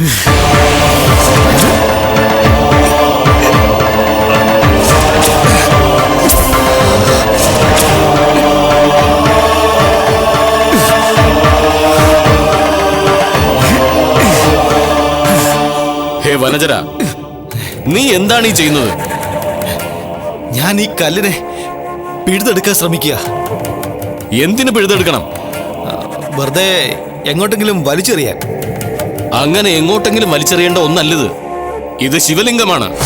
ഹേ വനജര. നീ എന്താണ് ഈ ചെയ്യുന്നത്? ഞാൻ ഈ കല്ലിനെ പിഴുതെടുക്കാൻ ശ്രമിക്കുക. എന്തിനു പിഴുതെടുക്കണം? വെറുതെ എങ്ങോട്ടെങ്കിലും വലിച്ചെറിയാൻ. അങ്ങനെ എങ്ങോട്ടെങ്കിലും വലിച്ചെറിയേണ്ട ഒന്നല്ലത്. ഇത് ശിവലിംഗമാണ്.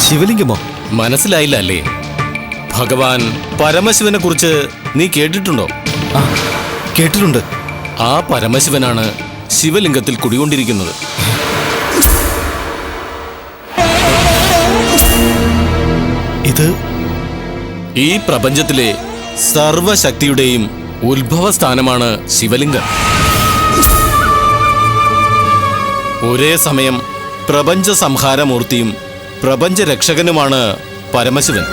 ശിവലിംഗമോ? മനസ്സിലായില്ല അല്ലേ ഭഗവാൻ പരമശിവനെ കുറിച്ച് നീ കേട്ടിട്ടുണ്ടോ? കേട്ടിട്ടുണ്ട്. ആ പരമശിവനാണ് ശിവലിംഗത്തിൽ കുടികൊണ്ടിരിക്കുന്നത്. ഇത് ഈ പ്രപഞ്ചത്തിലെ സർവശക്തിയുടെയും ഉത്ഭവസ്ഥാനമാണ് ശിവലിംഗം. ഒരേ സമയം പ്രപഞ്ച സംഹാരമൂർത്തിയും പ്രപഞ്ച രക്ഷകനുമാണ് പരമശിവൻ.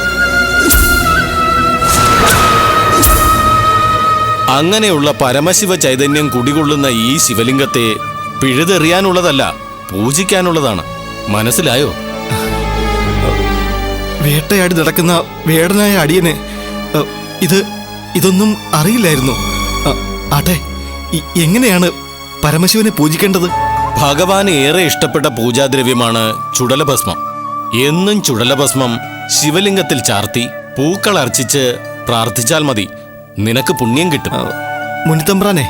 അങ്ങനെയുള്ള പരമശിവ ചൈതന്യം കുടികൊള്ളുന്ന ഈ ശിവലിംഗത്തെ പിഴുതെറിയാനുള്ളതല്ല പൂജിക്കാനുള്ളതാണ്. മനസ്സിലായോ? വേട്ടയാടി നടക്കുന്ന വേടനായ അടിയനെ ഇത് ഇതൊന്നും അറിയില്ലായിരുന്നു. ആട്ടെ എങ്ങനെയാണ് പരമശിവനെ പൂജിക്കേണ്ടത്? ഭഗവാൻ ഏറെ ഇഷ്ടപ്പെട്ട പൂജാദ്രവ്യമാണ് ചുടലഭസ്മം. എന്നും ചുടലഭസ്മം ശിവലിംഗത്തിൽ ചാർത്തി പൂക്കൾ അർച്ചിച്ച് പ്രാർത്ഥിച്ചാൽ മതി. നിനക്ക് പുണ്യം കിട്ടും. മുനിത്തമ്പ്രാനെ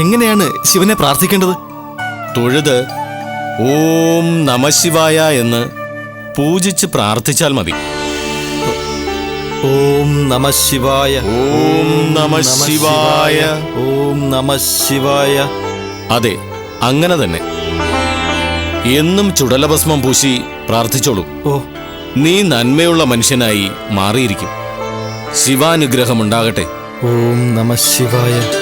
എങ്ങനെയാണ് ശിവനെ പ്രാർത്ഥിക്കേണ്ടത്? തൊഴുത് ഓം നമശിവായ എന്ന് പൂജിച്ച് പ്രാർത്ഥിച്ചാൽ മതി. ഓം നമ ശിവായ. ഓം നമ ശിവായ. ഓം നമ ശിവായ. അതെ അങ്ങനെ തന്നെ. എന്നും ചുടലഭസ്മം പൂശി പ്രാർത്ഥിച്ചോളൂ. ഓ. നീ നന്മയുള്ള മനുഷ്യനായി മാറിയിരിക്കും. ശിവാനുഗ്രഹമുണ്ടാകട്ടെ. ഓം നമ ശിവായ.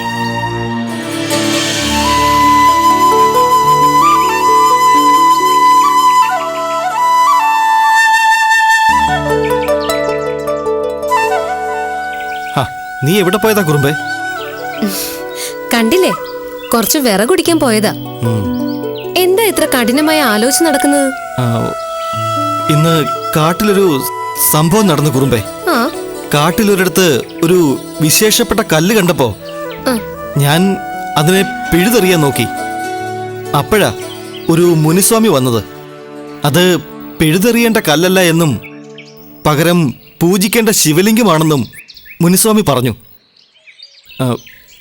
നീ എവിടെ പോയതാ കുറുമ്പേ? കണ്ടില്ലേ? കുറച്ച് വിറകുടിക്കാൻ പോയതാ. എന്താ ഇത്ര കഠിനമായ ആലോചന നടക്കുന്നത്? ഇന്ന് കാട്ടിലൊരു സംഭവം നടന്നു കുറുമ്പേ. കാട്ടിലൊരിടത്ത് ഒരു വിശേഷപ്പെട്ട കല്ല് കണ്ടപ്പോ ഞാൻ അതിനെ പിഴുതെറിയാൻ നോക്കി. അപ്പോഴാ ഒരു മുനിസ്വാമി വന്നത്. അത് പിഴുതെറിയേണ്ട കല്ലല്ല എന്നും പകരം പൂജിക്കേണ്ട ശിവലിംഗമാണെന്നും മുനിസ്വാമി പറഞ്ഞു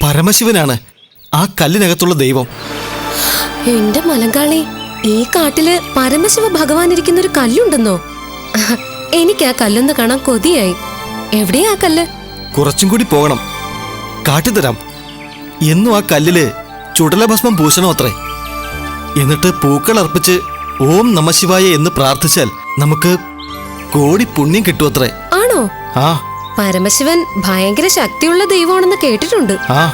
പരമശിവനാണ് ആ കല്ലിനകത്തുള്ള ദൈവം. എന്റെ മലങ്കാളി ഈ കാട്ടിൽ പരമശിവ ഭഗവാൻ ഇരിക്കുന്ന ഒരു കല്ലുണ്ടെന്നോ? എനിക്ക് ആ കല്ലൊന്ന് കാണാൻ കൊതിയായി. എവിടെയാ ആ കല്ല്? കുറച്ചും കൂടി പോകണം. കാട്ടിത്തരാം എന്നും ആ കല്ലിൽ ചുടലഭസ്മം പൂശണോ അത്രേ? എന്നിട്ട് പൂക്കൾ അർപ്പിച്ച് ഓം നമശിവായ എന്ന് പ്രാർത്ഥിച്ചാൽ നമുക്ക് കോടി പുണ്യം കിട്ടുമത്രേ ആണോ? ആ. പരമശിവൻ ഭയങ്കര ശക്തിയുള്ള ദൈവമാണെന്ന് കേട്ടിട്ടുണ്ട്. ആ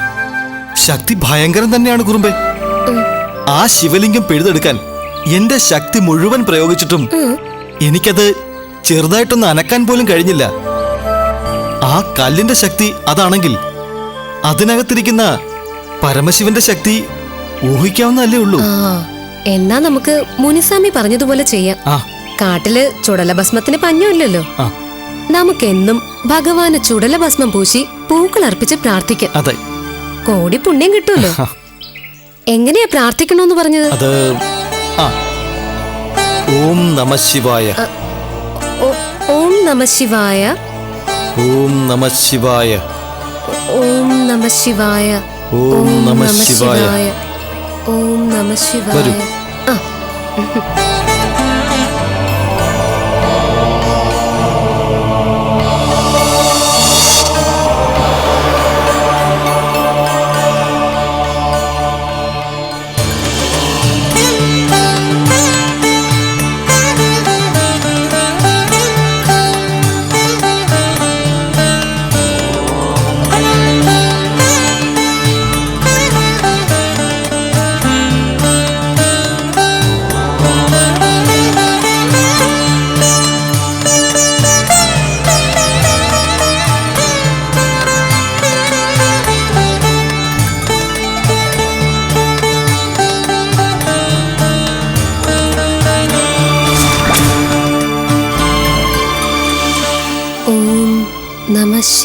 ശക്തി ഭയങ്കരം തന്നെയാണ് കുറുമ്പേ. ആ ശിവലിംഗം പിഴുതെടുക്കാൻ എന്റെ ശക്തി മുഴുവൻ പ്രയോഗിച്ചിട്ടും. എനിക്കത് ചെറുതായിട്ടൊന്ന് അനക്കാൻ പോലും കഴിഞ്ഞില്ല. ആ കല്ലിന്റെ ശക്തി അതാണെങ്കിൽ അതിനകത്തിരിക്കുന്ന പരമശിവന്റെ ശക്തി ഊഹിക്കാവുന്നല്ലേ ഉള്ളൂ. എന്നാ നമുക്ക് മുനിസ്വാമി പറഞ്ഞതുപോലെ ചെയ്യാം. കാട്ടിൽ ചുടലഭസ്മത്തിന് പഞ്ഞമില്ലല്ലോ. ആ. നമുക്കെന്നും ഭഗവാന് ചുടലഭസ്മം പൂശി പൂക്കൾ അർപ്പിച്ച് പ്രാർത്ഥിക്കാം. അതെ. കോടി പുണ്യം കിട്ടുമല്ലോ. എങ്ങനെയാ പ്രാർത്ഥിക്കണോന്ന് പറഞ്ഞത്? അത് ആ. ഓം നമ ശിവായ. ഓ- നമ ശിവായ. ഓം നമ ശിവായ. ഓം നമ ശിവായ. ഓം നമ ശിവായ. ഓം നമ ശിവായ. ആ.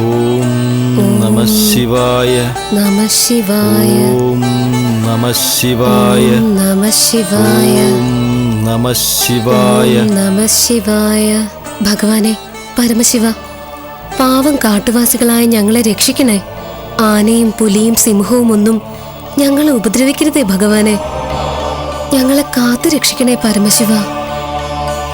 ഓം നമ ശിവായ. നമ ശിവായ. ഓം നമ ശിവായ. നമ ശിവായ. നമ ശിവായ. നമ ശിവായ. ഭഗവാനെ പരമശിവ പാവം കാട്ടുവാസികളായ ഞങ്ങളെ രക്ഷിക്കണേ. ആനയും പുലിയും സിംഹവും ഒന്നും ഞങ്ങളെ ഉപദ്രവിക്കരുതേ ഭഗവാനെ. ഞങ്ങളെ കാത്തു രക്ഷിക്കണേ പരമശിവ.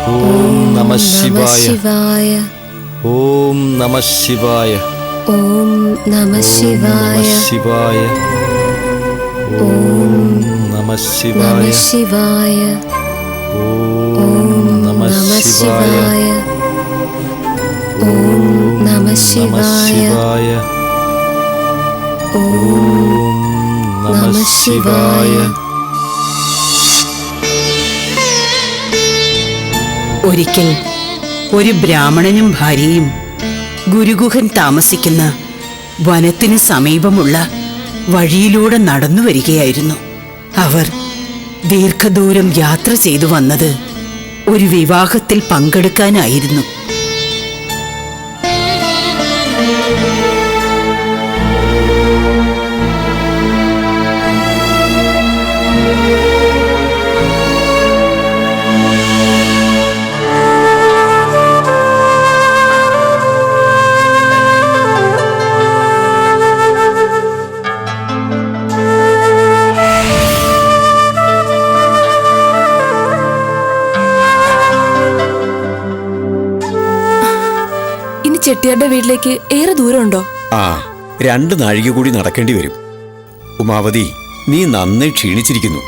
ഓം നമ ശിവായ. ഓം നമ ശിവായ. ഓം നമ ശിവായ. ശിവായ. ഓം നമ ശിവായ. ശിവായ. ഓം നമ നമ ശിവായ. ശിവായ. ഓം നമ ശിവായ. ഓം നമ ശിവായ. ഒരിക്കൽ ഒരു ബ്രാഹ്മണനും ഭാര്യയും ഗുരുഗുഹൻ താമസിക്കുന്ന വനത്തിന് സമീപമുള്ള വഴിയിലൂടെ നടന്നു വരികയായിരുന്നു. അവർ ദീർഘദൂരം യാത്ര ചെയ്തു വന്നത് ഒരു വിവാഹത്തിൽ പങ്കെടുക്കാനായിരുന്നു. ചെട്ടിയാരുടെ വീട്ടിലേക്ക് ഏറെ ദൂരമുണ്ടോ? ആ രണ്ട് നാഴിക കൂടി നടക്കേണ്ടി വരും. ഉമാവതി നീ നന്നേ ക്ഷീണിച്ചിരിക്കുന്നു.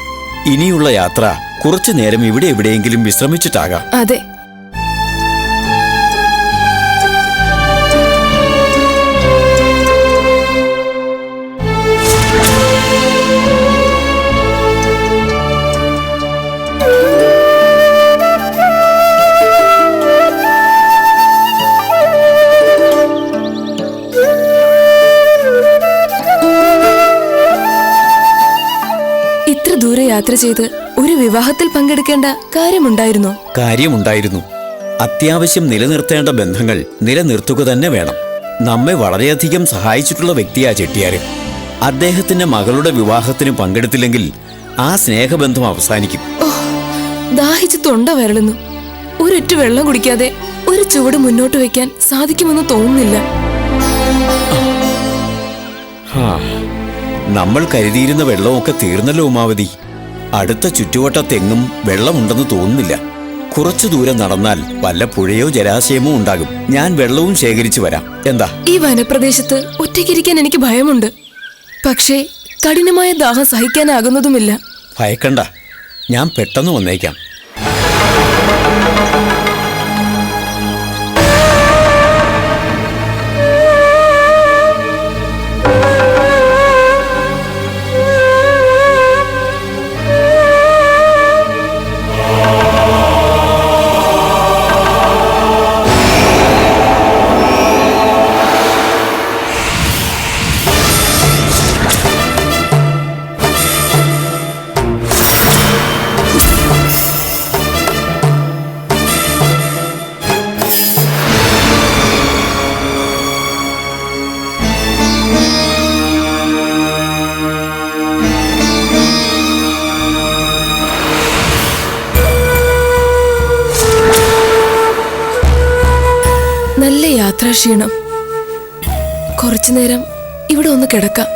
ഇനിയുള്ള യാത്ര കുറച്ചു നേരം ഇവിടെ എവിടെയെങ്കിലും വിശ്രമിച്ചിട്ടാകാം. അതെ. യാത്ര ചെയ്ത് ഒരു വിവാഹത്തിൽ പങ്കെടുക്കേണ്ട കാര്യമുണ്ടായിരുന്നു? കാര്യമുണ്ടായിരുന്നു. അത്യാവശ്യം നിലനിർത്തേണ്ട ബന്ധങ്ങൾ നിലനിർത്തുക തന്നെ വേണം. നമ്മെ വളരെയധികം സഹായിച്ചിട്ടുള്ള വ്യക്തിയാ ചെട്ടിയാര്. അദ്ദേഹത്തിന്റെ മകളുടെ വിവാഹത്തിന് പങ്കെടുത്തില്ലെങ്കിൽ ആ സ്നേഹബന്ധം അവസാനിക്കും. ദാഹിച്ച് തൊണ്ട വരളുന്നു. ഒരൊറ്റ വെള്ളം കുടിക്കാതെ ഒരു ചുവട് മുന്നോട്ട് വെക്കാൻ സാധിക്കുമെന്ന് തോന്നുന്നില്ല. നമ്മൾ കരുതിയിരുന്ന വെള്ളമൊക്കെ തീർന്നല്ലോ ഉമാവതി. അടുത്ത ചുറ്റുവട്ടത്തെങ്ങും വെള്ളമുണ്ടെന്ന് തോന്നുന്നില്ല. കുറച്ചു ദൂരം നടന്നാൽ വല്ല പുഴയോ ജലാശയമോ ഉണ്ടാകും. ഞാൻ വെള്ളവും ശേഖരിച്ചു വരാം. എന്താ? ഈ വനപ്രദേശത്ത് ഒറ്റയ്ക്കിരിക്കാൻ എനിക്ക് ഭയമുണ്ട്. പക്ഷേ കഠിനമായ ദാഹം സഹിക്കാനാകുന്നതുമില്ല. ഭയക്കണ്ട. ഞാൻ പെട്ടെന്ന് വന്നേക്കാം. നല്ല യാത്രാക്ഷീണം. കുറച്ചു നേരം ഇവിടെ ഒന്ന് കിടക്കാം.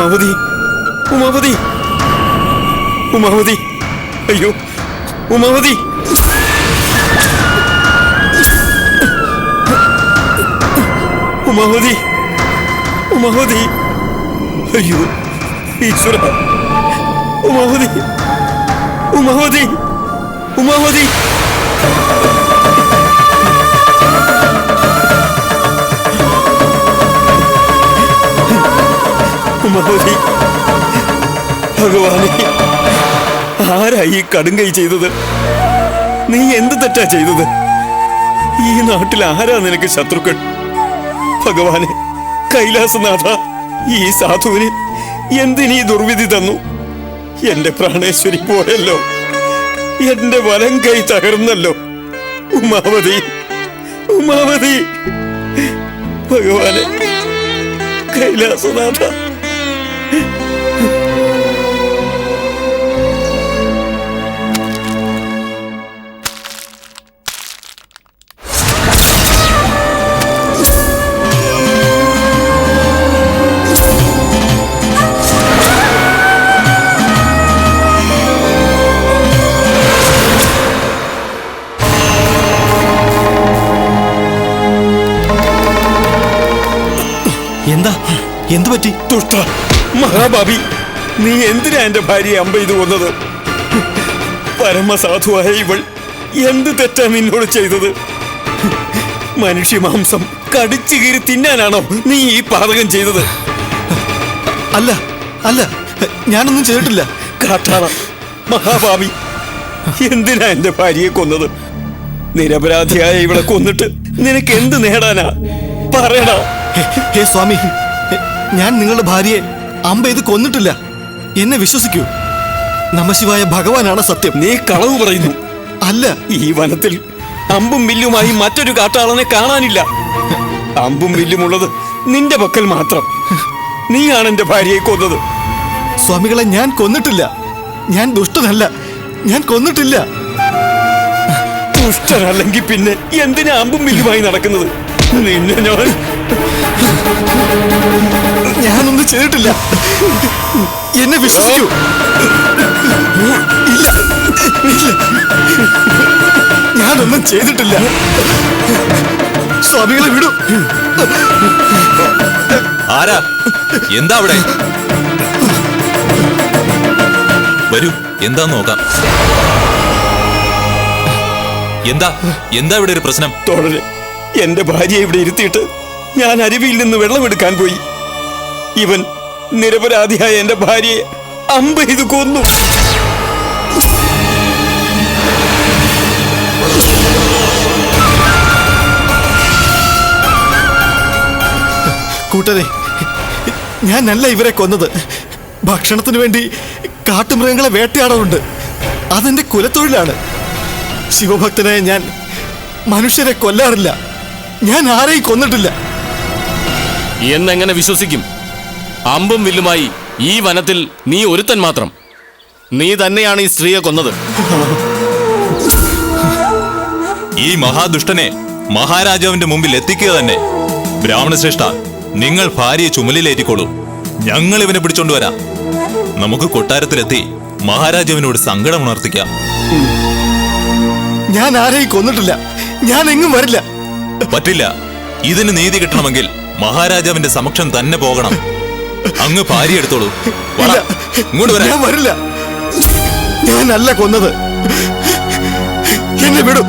ഉമാവതി ഉമാവതി ഉമാവതി അയ്യോ ഉമാവതി. ഉമാവതി ഉമാവതി അയ്യോ ഈശ്വര. ഉമാവതി ഉമാവതി ഉമാവതി. ഉമാവതി ഭഗവാനെ ആരായി കടുങ്കൈ ചെയ്തത്? നീ എന്ത് തെറ്റാ ചെയ്തത്? ഈ നാട്ടിൽ ആരാ നിനക്ക് ശത്രുക്കൾ? ഭഗവാനെ കൈലാസനാഥ ഈ സാധുവിന് എന്തിനീ ദുർവിധി തന്നു? എന്റെ പ്രാണേശ്വരി പോയല്ലോ. എന്റെ വലം കൈ തകർന്നല്ലോ. ഉമാവതി ഉമാവതി. ഭഗവാനെ കൈലാസനാഥ എന്തു പറ്റി? ദുഷ്ട. മഹാഭാവി നീ എന്തിനാ എന്റെ ഭാര്യയെ അമ്പ ചെയ്തു കൊന്നത്? പരമസാധുവായ ഇവൾ എന്ത് തെറ്റാ നിന്നോട് ചെയ്തത്? മനുഷ്യമാംസം കടിച്ചു കീറി തിന്നാനാണോ നീ ഈ പാതകം ചെയ്തത്? അല്ല അല്ല ഞാനൊന്നും ചെയ്തിട്ടില്ല. കാട്ടാള മഹാഭാവി എന്തിനാ എന്റെ ഭാര്യയെ കൊന്നത്? നിരപരാധിയായ ഇവളെ കൊന്നിട്ട് നിനക്ക് എന്ത് നേടാനാ? പറയണോ സ്വാമി ഞാൻ നിങ്ങളുടെ ഭാര്യയെ അമ്പ ഇത് കൊന്നിട്ടില്ല. എന്നെ വിശ്വസിക്കൂ. നമശിവായ ഭഗവാനാണ് സത്യം. നീ കളവ് പറയുന്നു. അല്ല. ഈ വനത്തിൽ അമ്പും വില്ലുമായി മറ്റൊരു കാട്ടാളനെ കാണാനില്ല. അമ്പും വില്ലുമുള്ളത് നിന്റെ പക്കൽ മാത്രം. നീയാണ് എന്റെ ഭാര്യയെ കൊന്നത്. സ്വാമികളെ ഞാൻ കൊന്നിട്ടില്ല. ഞാൻ ദുഷ്ടനല്ല. ഞാൻ കൊന്നിട്ടില്ല. ദുഷ്ടനല്ലെങ്കിൽ പിന്നെ എന്തിനാ അമ്പും വില്ലുമായി നടക്കുന്നത്? നിന്നെ ഞാൻ ഞാനൊന്നും ചെയ്തിട്ടില്ല. എന്നെ വിശ്വസിക്കൂ. ഇല്ല ഇല്ല ഞാനൊന്നും ചെയ്തിട്ടില്ല. സ്വാമികളെ വിടൂ. ആരാ? എന്താ അവിടെ? വരൂ എന്താ നോക്കാം. എന്താ എന്താ ഇവിടെ ഒരു പ്രശ്നം? തോഴന് എന്റെ ഭാര്യയെ ഇവിടെ ഇരുത്തിയിട്ട് ഞാൻ അരുവിയിൽ നിന്ന് വെള്ളമെടുക്കാൻ പോയി. ഇവൻ നിരപരാധിയായ എന്റെ ഭാര്യയെ അമ്പ ഇത് കൊന്നു. കൂട്ടരെ ഞാനല്ല ഇവരെ കൊന്നത്. ഭക്ഷണത്തിന് വേണ്ടി കാട്ടുമൃഗങ്ങളെ വേട്ടയാടാറുണ്ട്. അതെന്റെ കുലത്തൊഴിലാണ്. ശിവഭക്തനായ ഞാൻ മനുഷ്യരെ കൊല്ലാറില്ല. ഞാൻ ആരെയും കൊന്നിട്ടില്ല. എന്നെങ്ങനെ വിശ്വസിക്കും? അമ്പും വില്ലുമായി ഈ വനത്തിൽ നീ ഒരുത്തൻ മാത്രം. നീ തന്നെയാണ് ഈ സ്ത്രീയെ കൊന്നത്. ഈ മഹാദുഷ്ടനെ മഹാരാജാവിന്റെ മുമ്പിൽ എത്തിക്കുക തന്നെ. ബ്രാഹ്മണശ്രേഷ്ഠ നിങ്ങൾ ഭാര്യയെ ചുമലിലേറ്റിക്കോളൂ. ഞങ്ങൾ ഇവനെ പിടിച്ചോണ്ടുവരാം നമുക്ക് കൊട്ടാരത്തിലെത്തി മഹാരാജാവിനോട് സങ്കടം ഉണർത്തിക്കാം. ഞാൻ ആരെയും കൊന്നിട്ടില്ല. ഞാൻ എങ്ങും വരില്ല. പറ്റില്ല. ഇതിന് നീതി കിട്ടണമെങ്കിൽ മഹാരാജാവിന്റെ സമക്ഷം തന്നെ പോകണം. അങ്ങ് ഭാര്യ എടുത്തോളൂ ഇങ്ങോട്ട് വരില്ല. ഞാനല്ല കൊന്നത്. എന്നെ വിടൂ.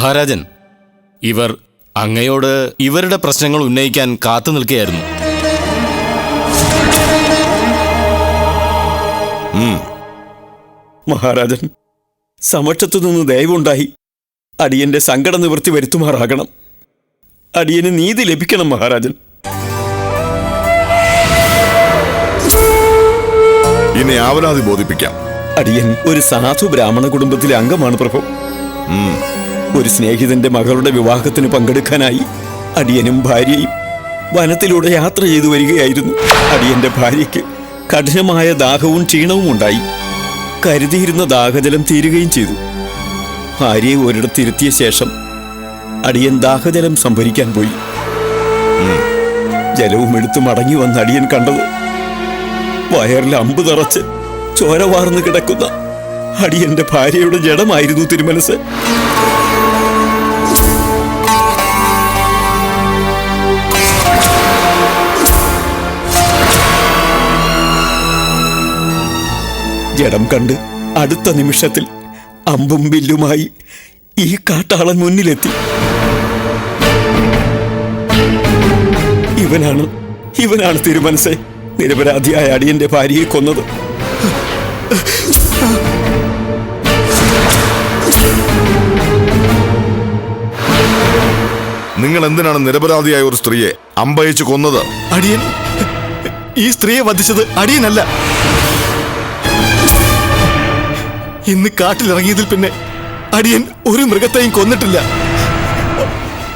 മഹാരാജൻ ഇവർ അങ്ങയോട് ഇവരുടെ പ്രശ്നങ്ങൾ ഉന്നയിക്കാൻ കാത്തു നിൽക്കുകയായിരുന്നു. മഹാരാജൻ സമക്ഷത്തു നിന്ന് ദയവുണ്ടായി അടിയന്റെ സങ്കട നിവൃത്തി വരുത്തുമാറാകണം. അടിയന് നീതി ലഭിക്കണം മഹാരാജൻ. ഇനി ആവലാതി ബോധിപ്പിക്കാം. അടിയൻ ഒരു സാധു ബ്രാഹ്മണ കുടുംബത്തിലെ അംഗമാണ് പ്രഭു. ഒരു സ്നേഹിതന്റെ മകളുടെ വിവാഹത്തിന് പങ്കെടുക്കാനായി അടിയനും ഭാര്യയും വനത്തിലൂടെ യാത്ര ചെയ്തു വരികയായിരുന്നു. അടിയന്റെ ഭാര്യയ്ക്ക് കഠിനമായ ദാഹവും ക്ഷീണവും ഉണ്ടായി. കരുതിയിരുന്ന ദാഹജലം തീരുകയും ചെയ്തു. ഭാര്യയെ ഒരിടത്തിരുത്തിയ ശേഷം അടിയൻ ദാഹജലം സംഭരിക്കാൻ പോയി. ജലവും എടുത്തു മടങ്ങി വന്ന അടിയൻ കണ്ടത് വയറിൽ അമ്പ് തറച്ച് ചോര വാർന്ന് കിടക്കുന്ന അടിയന്റെ ഭാര്യയുടെ ജഡമായിരുന്നു തിരുമനസ്. ജഡം കണ്ട് അടുത്ത നിമിഷത്തിൽ അമ്പും ബില്ലുമായി ഈ കാട്ടാളൻ മുന്നിലെത്തി. ഇവനാണ് ഇവനാണ് തിരുമനസെ നിരപരാധിയായ അടിയന്റെ ഭാര്യയെ കൊന്നത്. നിങ്ങൾ എന്തിനാണ് നിരപരാധിയായ ഒരു സ്ത്രീയെ അമ്പയച്ച് കൊന്നത്? അടിയൻ ഈ സ്ത്രീയെ വധിച്ചത് അടിയനല്ല. ഇന്ന് കാട്ടിലിറങ്ങിയതിൽ പിന്നെ അടിയൻ ഒരു മൃഗത്തെയും കൊന്നിട്ടില്ല.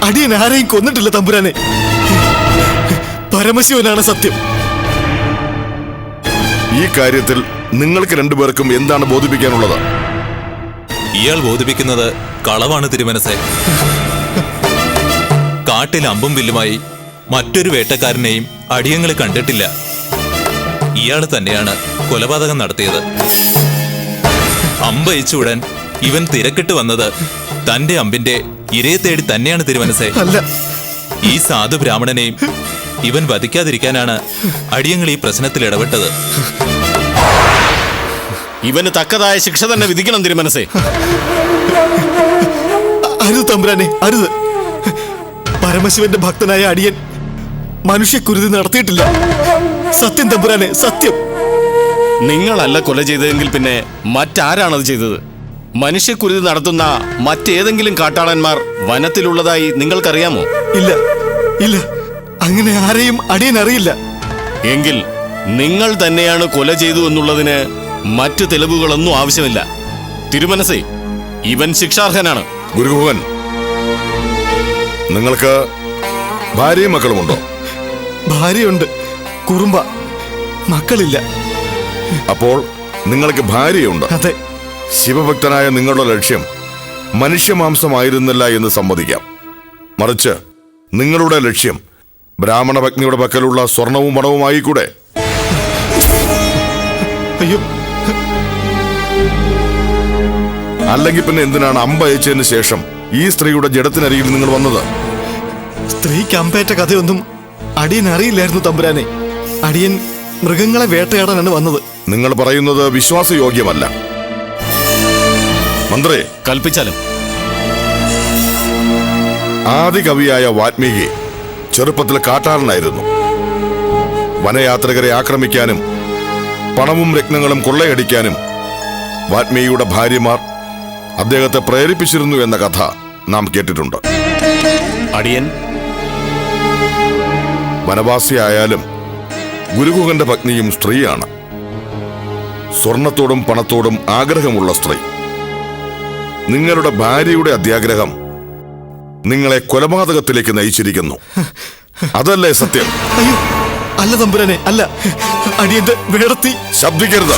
അടിയൻ ആരെയും കൊന്നിട്ടില്ല തമ്പുരാനെ. പരമശിവനാണ് സത്യം. ഈ കാര്യത്തിൽ നിങ്ങൾക്ക് രണ്ടുപേർക്കും എന്താണ് ബോധിപ്പിക്കാനുള്ളത്? ഇയാൾ ബോധിപ്പിക്കുന്നത് കളവാണ് തിരുമനസെ. കാട്ടിൽ അമ്പും വില്ലുമായി മറ്റൊരു വേട്ടക്കാരനെയും അടിയങ്ങൾ കണ്ടിട്ടില്ല. ഇയാൾ തന്നെയാണ് കൊലപാതകം നടത്തിയത്. അമ്പയച്ചുവിടാൻ ഇവൻ തിരക്കിട്ട് വന്നത് തന്റെ അമ്പിന്റെ ഇരയെ തേടി തന്നെയാണ് തിരുമനസെ. അല്ല. ഈ സാധു ബ്രാഹ്മണനെയും ഇവൻ വധിക്കാതിരിക്കാനാണ് അടിയങ്ങൾ ഈ പ്രശ്നത്തിൽ ഇടപെട്ടത്. ഇവന് തക്കതായ ശിക്ഷ തന്നെ വിധിക്കണം തിരുമനസേ. അരുത് തമ്പുരാനെ അരുത്. പരമശിവന്റെ ഭക്തനായ അടിയൻ മനുഷ്യക്കുരുതി നടത്തിയിട്ടില്ല. സത്യം തമ്പുരാനെ സത്യം. നിങ്ങളല്ല കൊല ചെയ്തതെങ്കിൽ പിന്നെ മറ്റാരാണത് ചെയ്തത്? മനുഷ്യക്കുരുതി നടത്തുന്ന മറ്റേതെങ്കിലും കാട്ടാളന്മാർ വനത്തിലുള്ളതായി നിങ്ങൾക്കറിയാമോ? ഇല്ല ഇല്ല. അങ്ങനെ ആരെയും അടിയൻ അറിയില്ല. എങ്കിൽ നിങ്ങൾ തന്നെയാണ് കൊല ചെയ്തു എന്നുള്ളതിന് മറ്റു തെളിവുകളൊന്നും ആവശ്യമില്ല. തിരുമനസേ ഇവൻ ശിക്ഷാർഹനാണ്. ഗുരുഭവൻ നിങ്ങൾക്ക് ഭാര്യയും മക്കളുമുണ്ടോ? ഭാര്യയുണ്ട്. കുറുമ്പ. മക്കളില്ല. അപ്പോൾ നിങ്ങൾക്ക് ഭാര്യയുണ്ട്. അതെ. ശിവഭക്തനായ നിങ്ങളുടെ ലക്ഷ്യം മനുഷ്യമാംസമായിരുന്നില്ല എന്ന് സമ്മതിക്കാം. മറിച്ച് നിങ്ങളുടെ ലക്ഷ്യം ബ്രാഹ്മണ പത്നിയുടെ പക്കലുള്ള സ്വർണവും മണവുമായിക്കൂടെ? കൂടെ അയ്യോ. അല്ലെങ്കിൽ പിന്നെ എന്തിനാണ് അമ്പ അയച്ചതിന് ശേഷം ഈ സ്ത്രീയുടെ ജഡത്തിനരികിൽ നിങ്ങൾ വന്നത്? സ്ത്രീക്ക് അമ്പേറ്റ കഥയൊന്നും അടിയൻ അറിയില്ലായിരുന്നു തമ്പുരാനെ. അടിയൻ മൃഗങ്ങളെ വേട്ടയാടാനാണ് വന്നത്. നിങ്ങൾ പറയുന്നത് വിശ്വാസയോഗ്യമല്ല. മന്ത്രി കൽപ്പിച്ചാലും. ആദി കവിയായ വാൽമീകി ചെറുപ്പത്തിൽ കാട്ടാളനായിരുന്നു. വനയാത്രികരെ ആക്രമിക്കാനും പണവും രത്നങ്ങളും കൊള്ളയടിക്കാനും വാൽമീകിയുടെ ഭാര്യമാർ അദ്ദേഹത്തെ പ്രേരിപ്പിച്ചിരുന്നു എന്ന കഥ നാം കേട്ടിട്ടുണ്ട്. അടിയൻ. വനവാസിയായാലും ഗുരുകുഹന്റെ പത്നിയും സ്ത്രീയാണ്. സ്വർണത്തോടും പണത്തോടും ആഗ്രഹമുള്ള സ്ത്രീ. നിങ്ങളുടെ ഭാര്യയുടെ അത്യാഗ്രഹം നിങ്ങളെ കൊലപാതകത്തിലേക്ക് നയിച്ചിരിക്കുന്നു. അതല്ലേ സത്യം? അയ്യോ അല്ല തമ്പുരാനെ അല്ല. അടിയന്റെ വേടത്തി. ശബ്ദിക്കരുത്.